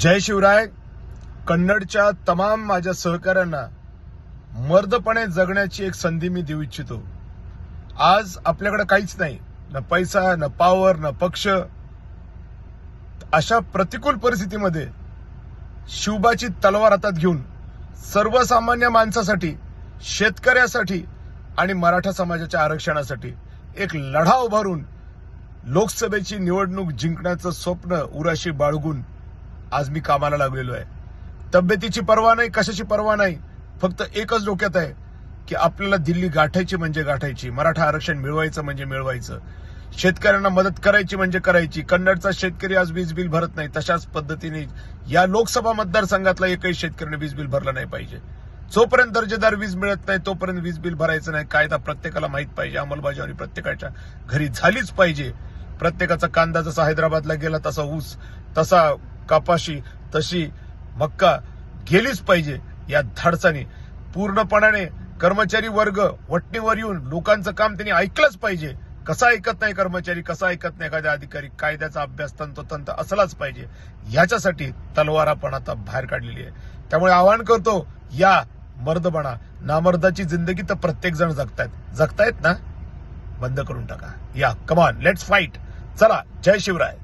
जय शिवराय. कन्नडच्या तमाम माझ्या सहकाऱ्यांना मर्दपणे जगण्याची एक संधी मी देऊ इच्छितो. आज आपल्याकडे काहीच नाही. न पैसा न पावर न पक्ष. अशा प्रतिकूल परिस्थितीमध्ये शिवबाची तलवार हातात घेऊन सर्वसामान्य माणसासाठी शेतकऱ्यासाठी आणि मराठा समाजाच्या आरक्षणासाठी एक लढा उभारून लोकसभेची निवडणूक जिंकण्याचं स्वप्न उराशी बाळगून आज मी कामाला लागलेलो आहे. तब्येतीची पर्वा नाही कशाची पर्वा नाही फक्त एकच डोक्यात आहे की आपल्याला दिल्ली गाठायची म्हणजे गाठायची मराठा आरक्षण मिळवायचं म्हणजे मिळवायचं शेतकऱ्यांना मदत करायची म्हणजे करायची कन्नडचा शेतकरी आज वीज बिल भरत नाही तशाच पद्धतीने या लोकसभा मतदारसंघातला एकही शेतकऱ्याने वीज बिल भरलं नाही पाहिजे. जोपर्यंत दर्जेदार वीज मिळत नाही तोपर्यंत वीज बिल भरायचं नाही. कायदा प्रत्येकाला माहीत पाहिजे अंमलबजावणी प्रत्येकाच्या घरी झालीच पाहिजे. प्रत्येकाचा कांदा जसा हैदराबादला गेला तसा ऊस तसा कापाशी तशी मक्का गेलीच पाहिजे या धाडसाने. पूर्णपणाने कर्मचारी वर्ग वटणीवर येऊन लोकांचं काम त्यांनी ऐकलंच पाहिजे. कसा ऐकत नाही कर्मचारी कसा ऐकत नाही एखाद्या अधिकारी कायद्याचा अभ्यास तंतोतंत असलाच पाहिजे. याच्यासाठी तलवार आपण आता बाहेर काढलेली आहे. त्यामुळे आवाहन करतो या मर्दपणा नामर्दाची जिंदगी तर प्रत्येक जण जगतायत. जगतायत ना? बंद करून टाका. या कमान लेट्स फाईट चला जय शिवराय.